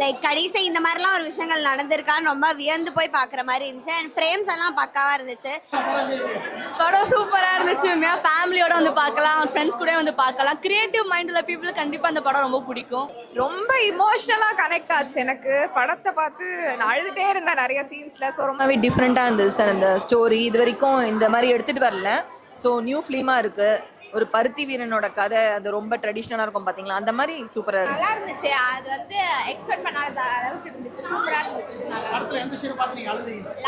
Like கடைசி இந்த மாதிரிலாம் ஒரு விஷயங்கள் நடந்திருக்கான்னு ரொம்ப வியந்து போய் பார்க்குற மாதிரி இருந்துச்சு. அண்ட் ஃப்ரேம்ஸ் எல்லாம் பக்காவாக இருந்துச்சு. படம் சூப்பராக இருந்துச்சு உண்மையாக ஃபேமிலியோட வந்து பார்க்கலாம் ஃப்ரெண்ட்ஸ் கூட வந்து பார்க்கலாம். கிரியேட்டிவ் மைண்ட் உள்ள பீப்புள் கண்டிப்பாக அந்த படம் ரொம்ப பிடிக்கும். ரொம்ப இமோஷனலாக கனெக்ட் ஆச்சு எனக்கு. படத்தை பார்த்து நான் அழுதுட்டே இருந்தேன் நிறைய சீன்ஸில் ஸோ ரொம்ப ரொம்பவே டிஃப்ரெண்ட்டாக இருந்தது சார் அந்த ஸ்டோரி இது வரைக்கும் இந்த மாதிரி எடுத்துகிட்டு வரல. ஸோ நியூ ஃபிலிமாக இருக்குது ஒரு பருத்தி வீரனோட கதை அது ரொம்ப ட்ரெடிஷ்னலாக இருக்கும் பார்த்தீங்களா அந்த மாதிரி சூப்பராக இருக்கு நல்லா இருந்துச்சு. அது வந்து எக்ஸ்பெக்ட் பண்ணாத அளவுக்கு இருந்துச்சு. சூப்பரா இருந்துச்சு. நல்லா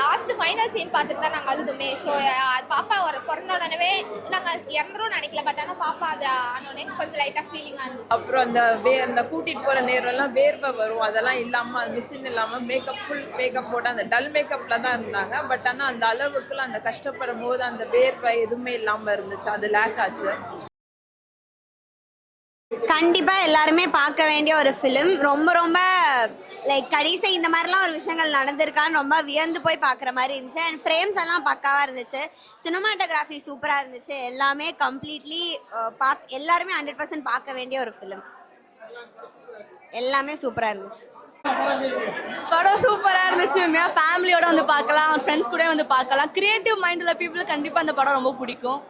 லாஸ்ட் ஃபைனல் சீன் பார்த்துட்டு தான் நாங்கள் அழுதுமே. ஸோ அது பாப்பா ஒரு பிறந்த உடனே நாங்கள் இறந்துரும் நினைக்கல பட் ஆனால் பாப்பா அது ஆனோடனே கொஞ்சம் லைட்டாக ஃபீலிங்காக இருந்துச்சு. அப்புறம் அந்த வே அந்த கூட்டிட்டு போற நேரம் எல்லாம் வேர்வை வரும். அதெல்லாம் இல்லாம அந்த மிஷின் இல்லாம மேக்கப் ஃபுல் மேக்கப் போட்டு அந்த டல் மேக்கப்ல தான் இருந்தாங்க. பட் ஆனா அந்த அளவுக்குலாம் அந்த கஷ்டப்படும் போது அந்த வேர்வை எதுவுமே இல்லாம இருந்துச்சு. அது லேக் ஆச்சு. கண்டிப்பா எல்லாருமே பார்க்க வேண்டிய ஒரு ஃபிலிம் ரொம்ப ரொம்ப லைக் கடைசி இந்த மாதிரிலாம் ஒரு விஷயங்கள் நடந்திருக்கான்னு ரொம்ப வியந்து போய் பார்க்குற மாதிரி இருந்துச்சு. அண்ட் ஃப்ரேம்ஸ் எல்லாம் பக்காவாக இருந்துச்சு. சினிமாட்டோகிராஃபி சூப்பராக இருந்துச்சு. எல்லாமே கம்ப்ளீட்லி பாக் எல்லாருமே ஹண்ட்ரட் பர்சன்ட் பார்க்க வேண்டிய ஒரு ஃபிலிம் எல்லாமே சூப்பராக இருந்துச்சு. படம் சூப்பராக இருந்துச்சு. உண்மையாக ஃபேமிலியோட வந்து பார்க்கலாம் ஃப்ரெண்ட்ஸ் கூட வந்து பார்க்கலாம். கிரியேட்டிவ் மைண்ட் உள்ள பீப்புள் கண்டிப்பாக அந்த படம் ரொம்ப பிடிக்கும்.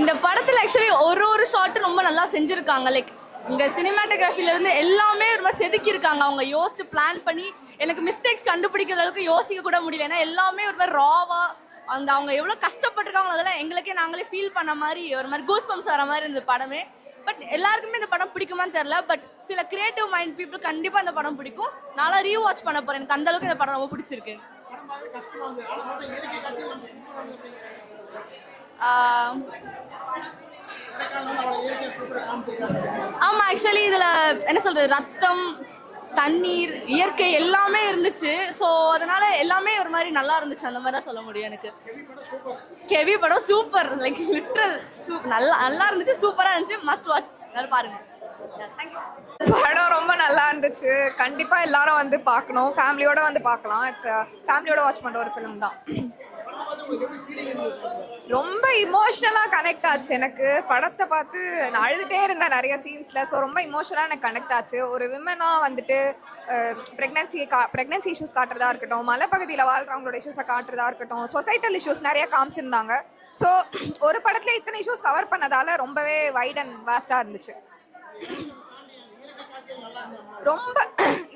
இந்த படத்தில் ஆக்சுவலி ஒரு ஒரு ஷாட்டும் ரொம்ப நல்லா செஞ்சுருக்காங்க. லைக் இங்கே இருந்து எல்லாமே ரொம்ப செதுக்கியிருக்காங்க. அவங்க யோசிச்சு பிளான் பண்ணி எனக்கு மிஸ்டேக்ஸ் கண்டுபிடிக்கிற அளவுக்கு யோசிக்க கூட முடியல. ஏன்னா எல்லாமே ஒரு மாதிரி ராவாக அந்த அவங்க எவ்வளோ கஷ்டப்பட்டிருக்காங்க அதெல்லாம் எங்களுக்கே நாங்களே ஃபீல் பண்ண மாதிரி ஒரு மாதிரி கூஸ் பம்ப்ஸ் வர மாதிரி இருந்தது படமே. பட் எல்லாருக்குமே இந்த படம் பிடிக்குமான்னு தெரில பட் சில கிரியேட்டிவ் மைண்ட் பீப்புள் கண்டிப்பாக இந்த படம் பிடிக்கும். நான்லாம் ரீவாட்ச் பண்ண போகிறேன் எனக்கு அந்த அளவுக்கு இந்த படம் ரொம்ப பிடிச்சிருக்கு. ஆஹ் ஆமா ஆக்சுவலி இதுல என்ன சொல்றது ரத்தம் தண்ணீர் இயற்கை எல்லாமே இருந்துச்சு. ஸோ அதனால எல்லாமே ஒரு மாதிரி நல்லா இருந்துச்சு. அந்த மாதிரி தான் சொல்ல முடியும் எனக்கு. கெவி படம் சூப்பர். லைக் லிட்ரல் நல்லா நல்லா இருந்துச்சு சூப்பரா இருந்துச்சு. மஸ்ட் வாட்ச் எல்லாரும் பாருங்க. தேங்க்யூ படம் ரொம்ப நல்லா இருந்துச்சு. கண்டிப்பாக எல்லாரும் வந்து பார்க்கணும். ஃபேமிலியோட வந்து பார்க்கலாம். இட்ஸ் ஃபேமிலியோட வாட்ச் பண்ற ஒரு ஃபிலிம் தான். ரொம்ப இமோஷனலாக கனெக்ட் ஆச்சு எனக்கு. படத்தை பார்த்து நான் அழுதுட்டே இருந்தேன் நிறைய சீன்ஸில் ஸோ ரொம்ப இமோஷனலாக எனக்கு கனெக்ட் ஆச்சு. ஒரு விமனாக வந்துட்டு ப்ரெக்னன்சி கா ப்ரெக்னன்சி இஷ்யூஸ் காட்டுறதா இருக்கட்டும் மலைப்பகுதியில் வாழ்கிறவங்களோட இஷ்யூஸை காட்டுறதா இருக்கட்டும் சொசைட்டல் இஷ்யூஸ் நிறைய காமிச்சிருந்தாங்க. ஸோ ஒரு படத்தில் இத்தனை இஷ்யூஸ் கவர் பண்ணதால ரொம்பவே வைட் அண்ட் வாஸ்டாக இருந்துச்சு. ரொம்ப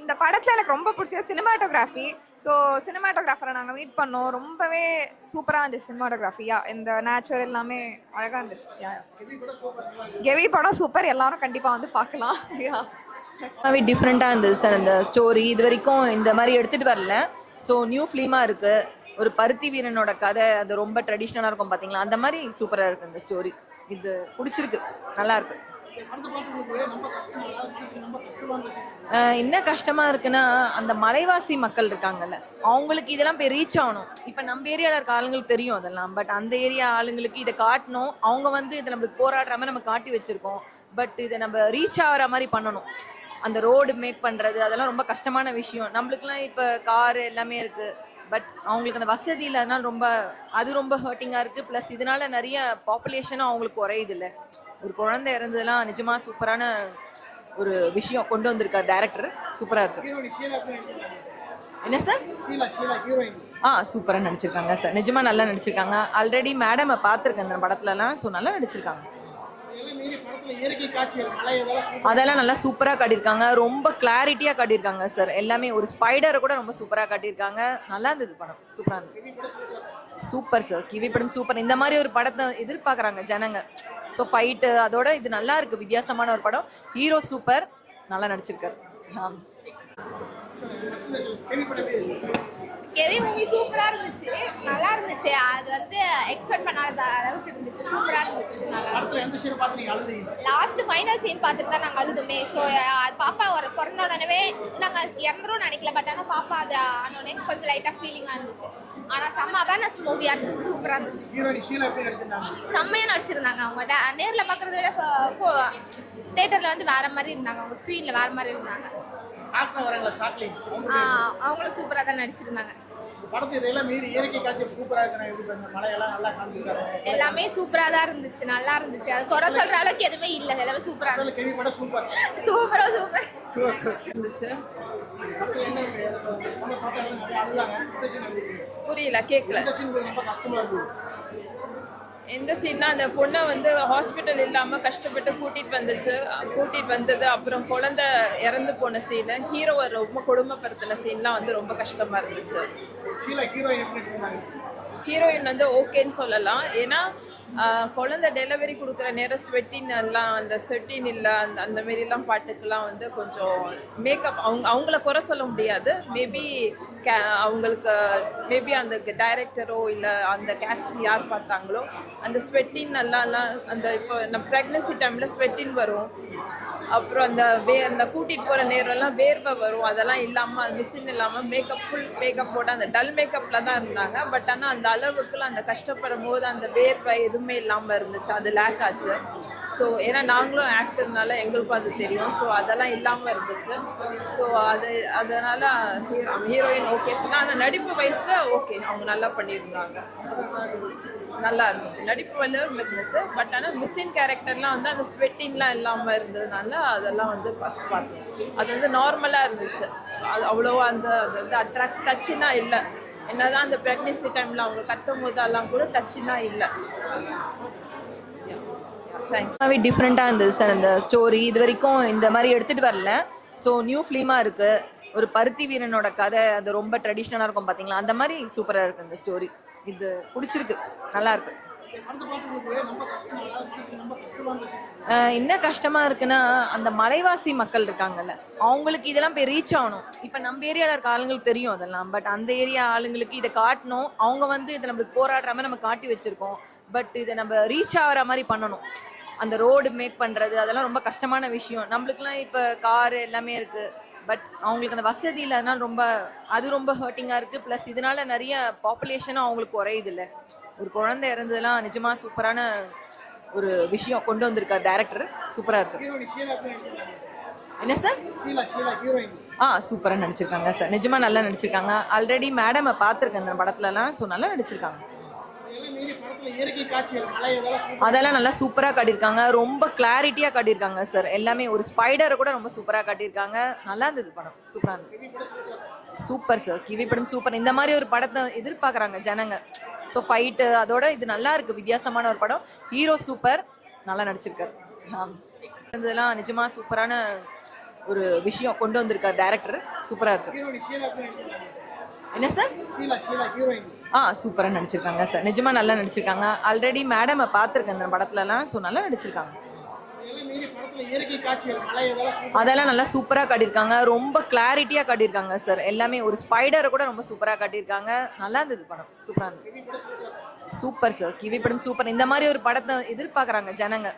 இந்த படத்தில் எனக்கு ரொம்ப பிடிச்சது சினிமாட்டோகிராஃபி ஸோ சினிமாட்டோகிராஃபரை நாங்கள் மீட் பண்ணோம். ரொம்பவே சூப்பராக இருந்துச்சு சினிமாட்டோகிராஃபியா இந்த நேச்சர் எல்லாமே அழகாக இருந்துச்சு. யா கெவி படம் சூப்பர் எல்லாரும் கண்டிப்பாக வந்து பார்க்கலாம். யா. ரொம்பவே டிஃப்ரெண்ட்டாக இருந்தது சார் அந்த ஸ்டோரி இது வரைக்கும் இந்த மாதிரி எடுத்துகிட்டு வரல. ஸோ நியூ ஃபிலிமாக இருக்குது ஒரு பருத்தி வீரனோட கதை அது ரொம்ப ட்ரெடிஷ்னலாக இருக்கும் பார்த்தீங்களா அந்த மாதிரி சூப்பராக இருக்குது இந்த ஸ்டோரி இது பிடிச்சிருக்கு. நல்லாயிருக்கு என்ன கஷ்டமா இருக்குன்னா அந்த மலைவாசி மக்கள் இருக்காங்கல்ல அவங்களுக்கு இதெல்லாம் போய் ரீச் ஆகணும். இப்போ நம்ம ஏரியாவில் இருக்க ஆளுங்களுக்கு தெரியும் அதெல்லாம் பட் அந்த ஏரியா ஆளுங்களுக்கு இதை காட்டணும். அவங்க வந்து இதை நம்மளுக்கு போராடுற மாதிரி நம்ம காட்டி வச்சிருக்கோம். பட் இதை நம்ம ரீச் ஆகிற மாதிரி பண்ணணும். அந்த ரோடு மேக் பண்ணுறது அதெல்லாம் ரொம்ப கஷ்டமான விஷயம். நம்மளுக்குலாம் இப்போ காரு எல்லாமே இருக்குது பட் அவங்களுக்கு அந்த வசதி இல்லாதனால ரொம்ப அது ரொம்ப ஹர்ட்டிங்காக இருக்குது ப்ளஸ் இதனால நிறைய பாப்புலேஷனும் அவங்களுக்கு குறையுது இல்லை. ஒரு குழந்தை இறந்ததெல்லாம் நிஜமா சூப்பரான ஒரு விஷயம் கொண்டு வந்திருக்கார் டேரக்டர் சூப்பராக இருக்கு. என்ன சார் ஆ சூப்பராக நடிச்சிருக்காங்க சார் நிஜமா நல்லா நடிச்சிருக்காங்க. ஆல்ரெடி மேடம் பார்த்துருக்கேன் அந்த படத்துலலாம். ஸோ நல்லா நடிச்சிருக்காங்க. அதெல்லாம் நல்லா சூப்பராக காட்டியிருக்காங்க. ரொம்ப கிளாரிட்டியாக காட்டியிருக்காங்க சார் எல்லாமே ஒரு ஸ்பைடரை கூட ரொம்ப சூப்பராக காட்டியிருக்காங்க. நல்லா இருந்தது படம். சூப்பராக இருந்தது. Super sir. கிவி படம் சூப்பர். இந்த மாதிரி ஒரு படத்தை எதிர்பார்க்குறாங்க ஜனங்க. ஸோ ஃபைட்டு அதோட இது நல்லா இருக்கு. வித்தியாசமான ஒரு படம். Hero super. நல்லா நடிச்சிருக்காரு. கெவி மூவி சூப்பராக இருந்துச்சு? நல்லா இருந்துச்சு. அது வந்து எக்ஸ்பெக்ட் பண்ணாத அளவுக்கு இருந்துச்சு. சூப்பராக இருந்துச்சு. நல்லா லாஸ்ட் ஃபைனல் சீன் பார்த்துட்டு தான் நாங்கள் அழுதுமே. ஸோ அது பாப்பா ஒரு பிறந்த உடனே நாங்கள் இறந்துரும் நினைக்கல. பட் ஆனால் பாப்பா அது ஆனோடனே கொஞ்சம் லைட்டாக ஃபீலிங்காக இருந்துச்சு. ஆனால் செம்ம அவேர்னஸ் மூவியாக இருந்துச்சு. சூப்பராக இருந்துச்சு. செம்மையாக நடிச்சிருந்தாங்க? அவங்க. நேர்ல பார்க்குறத விட தேட்டரில் வந்து வேற மாதிரி இருந்தாங்க. அவங்க ஸ்க்ரீனில் வேற மாதிரி இருந்தாங்க. அவங்களும் சூப்பராக தான் நடிச்சிருந்தாங்க. சூப்பரா எல்லாமே சூப்பராக தான் இருந்துச்சு நல்லா இருந்துச்சு. அது குறை சொல்கிற அளவுக்கு எதுவுமே இல்லை எல்லாமே சூப்பராக அதில் இருந்துச்சு. சூப்பர் சூப்பரா சூப்பர். இருந்துச்சு? புரியல கேட்கல எந்த சீட்னா அந்த பொண்ணை வந்து ஹாஸ்பிட்டல் இல்லாமல் கஷ்டப்பட்டு கூட்டிகிட்டு வந்துச்சு. கூட்டிகிட்டு வந்தது அப்புறம் குழந்தை இறந்து போன சீனு ஹீரோவை ரொம்ப கொடுமைப்படுத்தின சீன்லாம் வந்து ரொம்ப கஷ்டமாக இருந்துச்சு. ஹீரோயின் வந்து ஓகேன்னு சொல்லலாம். ஏன்னா குழந்தை டெலிவரி கொடுக்குற நேரம் ஸ்வெட்டின் எல்லாம் அந்த ஸ்வெட்டின் இல்லை அந்த அந்த மாரிலாம் பாட்டுக்கெல்லாம் வந்து கொஞ்சம் மேக்கப் அவங்க அவங்கள குறை சொல்ல முடியாது. மேபி கே அவங்களுக்கு மேபி அந்த டைரக்டரோ இல்லை அந்த கேஸ்டிங் யார் பார்த்தாங்களோ அந்த ஸ்வெட்டின் நல்லாலாம் அந்த இப்போ நம்ம ப்ரெக்னென்சி டைமில் ஸ்வெட்டின் வரும். அப்புறம் அந்த வே அந்த கூட்டிகிட்டு போகிற நேரம்லாம் வேர்வை வரும். அதெல்லாம் இல்லாமல் மிஷின் இல்லாமல் மேக்கப் ஃபுல் மேக்கப் போட்டு அந்த டல் மேக்கப்பில் தான் இருந்தாங்க. பட் ஆனால் அந்த அளவுக்குலாம் அந்த கஷ்டப்படும் போது அந்த வேர்வை எதுவுமே இல்லாமல் இருந்துச்சு. அது லேக் ஆச்சு. ஸோ ஏன்னா நாங்களும் ஆக்டர்னால எங்களுக்கும் அது தெரியும். ஸோ அதெல்லாம் இல்லாமல் இருந்துச்சு. ஸோ அது அதனால் ஹீரோயின் ஓகே சொன்னால் ஆனால் நடிப்பு வயசில் ஓகே அவங்க நல்லா பண்ணியிருந்தாங்க. நல்லா இருந்துச்சு. நடிப்பு வல்லும் இருந்துச்சு. பட் ஆனால் மிஸ்ஸின் கேரக்டர்லாம் வந்து அந்த ஸ்வெட்டிங்லாம் இல்லாமல் இருந்ததுனால அதெல்லாம் வந்து பார்த்தேன் அது வந்து நார்மலாக இருந்துச்சு. அது அவ்வளோவா அந்த அது வந்து அட்ராக்ட் டச்சுன்னா இல்லை. என்னதான் அந்த ப்ரெக்னென்சி டைமில் அவங்க கத்தும் போதெல்லாம் கூட டச்சுனா இல்லை. தேங்க்யூ டிஃப்ரெண்ட்டாக இருந்தது சார் அந்த ஸ்டோரி இது வரைக்கும் இந்த மாதிரி எடுத்துகிட்டு வரல. ஸோ நியூ ஃபிலிமாக இருக்குது ஒரு பருத்தி வீரனோட கதை அது ரொம்ப ட்ரெடிஷ்னலாக இருக்கும் பார்த்தீங்களா அந்த மாதிரி சூப்பராக இருக்குது இந்த ஸ்டோரி இது பிடிச்சிருக்கு. நல்லா இருக்கு. ஆஹ் என்ன கஷ்டமா இருக்குன்னா அந்த மலைவாசி மக்கள் இருக்காங்கல்ல அவங்களுக்கு இதெல்லாம் போய் ரீச் ஆகணும். இப்போ நம்ம ஏரியாவில் இருக்க ஆளுங்களுக்கு தெரியும் அதெல்லாம் பட் அந்த ஏரியா ஆளுங்களுக்கு இதை காட்டணும். அவங்க வந்து இதை நம்மளுக்கு போராடுற மாதிரி நம்ம காட்டி வச்சிருக்கோம். பட் இதை நம்ம ரீச் ஆகிற மாதிரி பண்ணணும். அந்த ரோடு மேக் பண்ணுறது அதெல்லாம் ரொம்ப கஷ்டமான விஷயம். நம்மளுக்குலாம் இப்போ காரு எல்லாமே இருக்குது பட் அவங்களுக்கு அந்த வசதி இல்லாதனால ரொம்ப அது ரொம்ப ஹர்ட்டிங்காக இருக்குது ப்ளஸ் இதனால நிறைய பாப்புலேஷனும் அவங்களுக்கு குறையுது இல்லை. ஒரு குழந்தை இறந்ததெல்லாம் நிஜமா சூப்பரான ஒரு விஷயம் கொண்டு வந்திருக்கார் டேரக்டர் சூப்பராக இருக்கு. என்ன சார் ஆ சூப்பராக நடிச்சிருக்காங்க சார் நிஜமா நல்லா நடிச்சிருக்காங்க. ஆல்ரெடி மேடம் பார்த்துருக்கேன் இந்த படத்துலலாம். ஸோ நல்லா நடிச்சிருக்காங்க. அதெல்லாம் நல்லா சூப்பராக காட்டியிருக்காங்க. ரொம்ப கிளாரிட்டியாக காட்டியிருக்காங்க சார் எல்லாமே ஒரு ஸ்பைடரை கூட ரொம்ப சூப்பராக காட்டியிருக்காங்க. நல்லா இருந்தது படம். சூப்பராக இருந்தது. சூப்பர் சார் கிவி படம் சூப்பர். இந்த மாதிரி ஒரு படத்தை எதிர்பார்க்குறாங்க ஜனங்க. ஸோ ஃபைட்டு அதோட இது நல்லா இருக்கு. வித்தியாசமான ஒரு படம். ஹீரோ சூப்பர் நல்லா நடிச்சிருக்காரு. இதெல்லாம் நிஜமா சூப்பரான ஒரு விஷயம் கொண்டு வந்திருக்கார் டேரக்டர் சூப்பராக இருக்கு. என்ன சார் ஆ சூப்பராக நடிச்சிருக்காங்க சார் நிஜமா நல்லா நடிச்சிருக்காங்க. ஆல்ரெடி மேடம் பார்த்துருக்கேன் இந்த படத்துலலாம். ஸோ நல்லா நடிச்சிருக்காங்க. அதெல்லாம் நல்லா சூப்பராக காட்டியிருக்காங்க. ரொம்ப கிளாரிட்டியாக காட்டியிருக்காங்க சார் எல்லாமே ஒரு ஸ்பைடரை கூட ரொம்ப சூப்பராக காட்டியிருக்காங்க. நல்லா இருந்தது படம். சூப்பராக இருந்தது. சூப்பர் சார் கிவி படம் சூப்பர் இந்த மாதிரி ஒரு படத்தை எதிர்பார்க்குறாங்க ஜனங்க.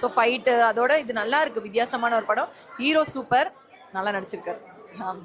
ஸோ ஃபைட்டு அதோட இது நல்லா இருக்கு. வித்தியாசமான ஒரு படம். ஹீரோ சூப்பர் நல்லா நடிச்சிருக்காரு. ஆம்.